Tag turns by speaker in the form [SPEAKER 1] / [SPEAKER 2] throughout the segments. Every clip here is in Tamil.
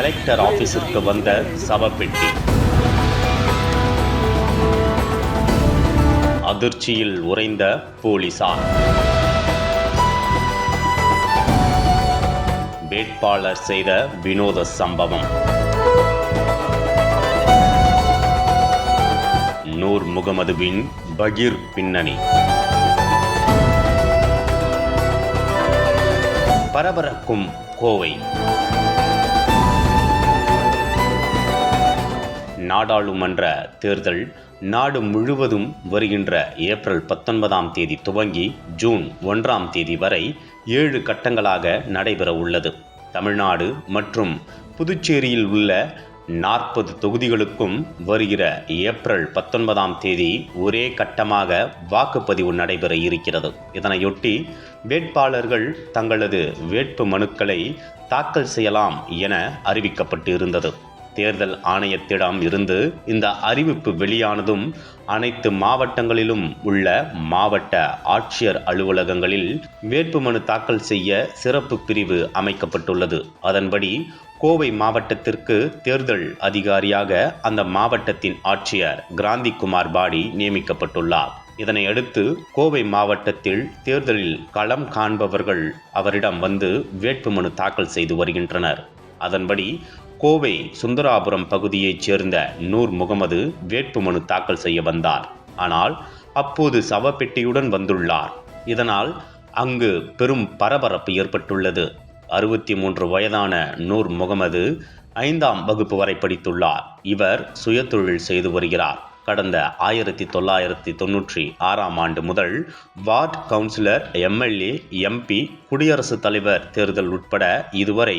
[SPEAKER 1] கலெக்டர் ஆபீஸிற்கு வந்த சவப்பெட்டி. அதிர்ச்சியில் உறைந்த போலீசார். வேட்பாளர் செய்த வினோத சம்பவம். நூர் முகமதுவின் பகீர் பின்னணி. பரபரக்கும் கோவை. நாடாளுமன்ற தேர்தல் நாடு முழுவதும் வருகின்ற ஏப்ரல் பத்தொன்பதாம் தேதி துவங்கி ஜூன் ஒன்றாம் தேதி வரை ஏழு கட்டங்களாக நடைபெற உள்ளது. தமிழ்நாடு மற்றும் புதுச்சேரியில் உள்ள நாற்பது தொகுதிகளுக்கும் வருகிற ஏப்ரல் பத்தொன்பதாம் தேதி ஒரே கட்டமாக வாக்குப்பதிவு நடைபெற இருக்கிறது. இதனையொட்டி வேட்பாளர்கள் தங்களது வேட்பு மனுக்களை தாக்கல் செய்யலாம் என அறிவிக்கப்பட்டு இருந்தது தேர்தல் ஆணையத்திடம் இருந்து இந்த அறிவிப்பு வெளியானதும் அனைத்து மாவட்டங்களிலும் உள்ள மாவட்ட ஆட்சியர் அலுவலகங்களில் வேட்புமனு தாக்கல் செய்ய சிறப்பு பிரிவு அமைக்கப்பட்டுள்ளது. அதன்படி கோவை மாவட்டத்திற்கு தேர்தல் அதிகாரியாக அந்த மாவட்டத்தின் ஆட்சியர் கிராந்திகுமார் பாடி நியமிக்கப்பட்டுள்ளார். இதனையடுத்து கோவை மாவட்டத்தில் தேர்தலில் களம் காண்பவர்கள் அவரிடம் வந்து வேட்புமனு தாக்கல் செய்து வருகின்றனர். அதன்படி கோவை சுந்தராபுரம் பகுதியைச் சேர்ந்த நூர் முகமது வேட்புமனு தாக்கல் செய்ய வந்தார். ஆனால் அப்போது சவப்பெட்டியுடன் வந்துள்ளார். இதனால் அங்கு பெரும் பரபரப்பு ஏற்பட்டுள்ளது. அறுபத்தி மூன்று வயதான நூர் முகமது ஐந்தாம் வகுப்பு வரை படித்துள்ளார். இவர் சுயதொழில் செய்து வருகிறார். கடந்த ஆயிரத்தி தொள்ளாயிரத்தி தொன்னூற்றி ஆறாம் ஆண்டு முதல் வார்டு கவுன்சிலர் எம்எல்ஏ எம்பி குடியரசுத் தலைவர் தேர்தல் உட்பட இதுவரை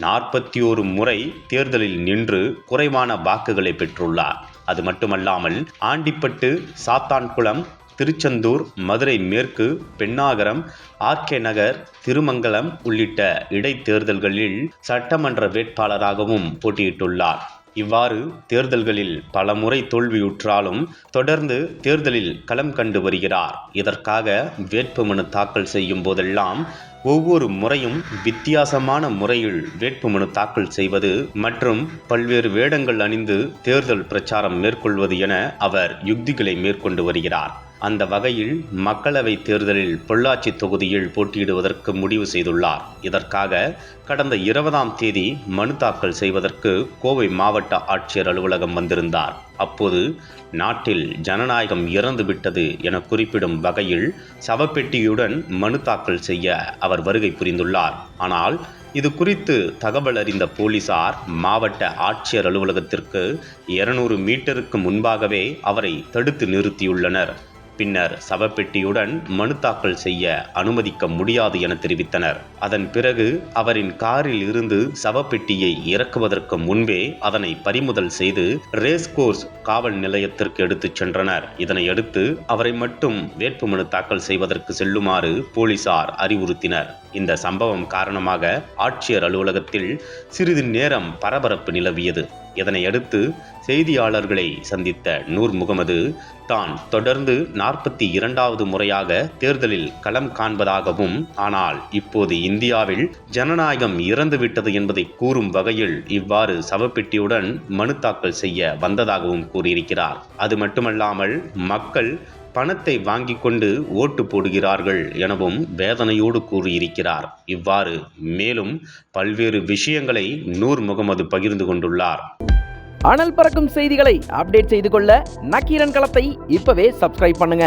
[SPEAKER 1] நாற்பத்தி ஒரு முறை தேர்தலில் நின்று குறைவான வாக்குகளை பெற்றுள்ளார். அது மட்டுமல்லாமல் ஆண்டிப்பட்டு சாத்தான்குளம் திருச்செந்தூர் மதுரை மேற்கு பெண்ணாகரம் ஆர்கே நகர் திருமங்கலம் உள்ளிட்ட இடைத்தேர்தல்களில் சட்டமன்ற வேட்பாளராகவும் போட்டியிட்டுள்ளார். இவ்வாறு தேர்தல்களில் பலமுறை தோல்வியுற்றாலும் தொடர்ந்து தேர்தலில் களம் கண்டு வருகிறார். இதற்காக வேட்புமனு தாக்கல் செய்யும் போதெல்லாம் ஒவ்வொரு முறையும் வித்தியாசமான முறையில் வேட்புமனு தாக்கல் செய்வது மற்றும் பல்வேறு வேடங்கள் அணிந்து தேர்தல் பிரச்சாரம் மேற்கொள்வது என அவர் யுக்திகளை மேற்கொண்டு வருகிறார். அந்த வகையில் மக்களவை தேர்தலில் பொள்ளாச்சி தொகுதியில் போட்டியிடுவதற்கு முடிவு செய்துள்ளார். இதற்காக கடந்த இருபதாம் தேதி மனு தாக்கல் செய்வதற்கு கோவை மாவட்ட ஆட்சியர் அலுவலகம் வந்திருந்தார். அப்போது நாட்டில் ஜனநாயகம் இறந்துவிட்டது என குறிப்பிடும் வகையில் சவப்பெட்டியுடன் மனு தாக்கல் செய்ய அவர் வருகை புரிந்துள்ளார். ஆனால் இது குறித்து தகவல் அறிந்த போலீசார் மாவட்ட ஆட்சியர் அலுவலகத்திற்கு இருநூறு மீட்டருக்கு முன்பாகவே அவரை தடுத்து நிறுத்தியுள்ளனர். பின்னர் சவப்பெட்டியுடன் மனு தாக்கல் செய்ய அனுமதிக்க முடியாது என தெரிவித்தனர். அதன் பிறகு அவரின் காரில் இருந்து சவப்பெட்டியை இறக்குவதற்கு முன்பே அதனை பறிமுதல் செய்து ரேஸ் கோர்ஸ் காவல் நிலையத்திற்கு எடுத்துச் சென்றனர். இதனையடுத்து அவரை மட்டும் வேட்புமனு தாக்கல் செய்வதற்கு செல்லுமாறு போலீசார் அறிவுறுத்தினர். இந்த சம்பவம் காரணமாக ஆட்சியர் அலுவலகத்தில் சிறிது நேரம் பரபரப்பு நிலவியது. இதனையடுத்து செய்தியாளர்களை சந்தித்த நூர் முகமது தான் தொடர்ந்து நாற்பத்தி இரண்டாவது முறையாக தேர்தலில் களம் காண்பதாகவும் ஆனால் இப்போது இந்தியாவில் ஜனநாயகம் இறந்துவிட்டது என்பதை கூறும் வகையில் இவ்வாறு சவப்பெட்டியுடன் மனு தாக்கல் செய்ய வந்ததாகவும் கூறியிருக்கிறார். அது மட்டுமல்லாமல் மக்கள் பணத்தை வாங்கி கொண்டு ஓட்டு போடுகிறார்கள் எனவும் வேதனையோடு கூறியிருக்கிறார். இவ்வாறு மேலும் பல்வேறு விஷயங்களை நூர் முகமது பகிர்ந்து கொண்டுள்ளார்.
[SPEAKER 2] அனல் பறக்கும் செய்திகளை அப்டேட் செய்து கொள்ள நக்கீரன் களத்தை இப்பவே சப்ஸ்கிரைப் பண்ணுங்க.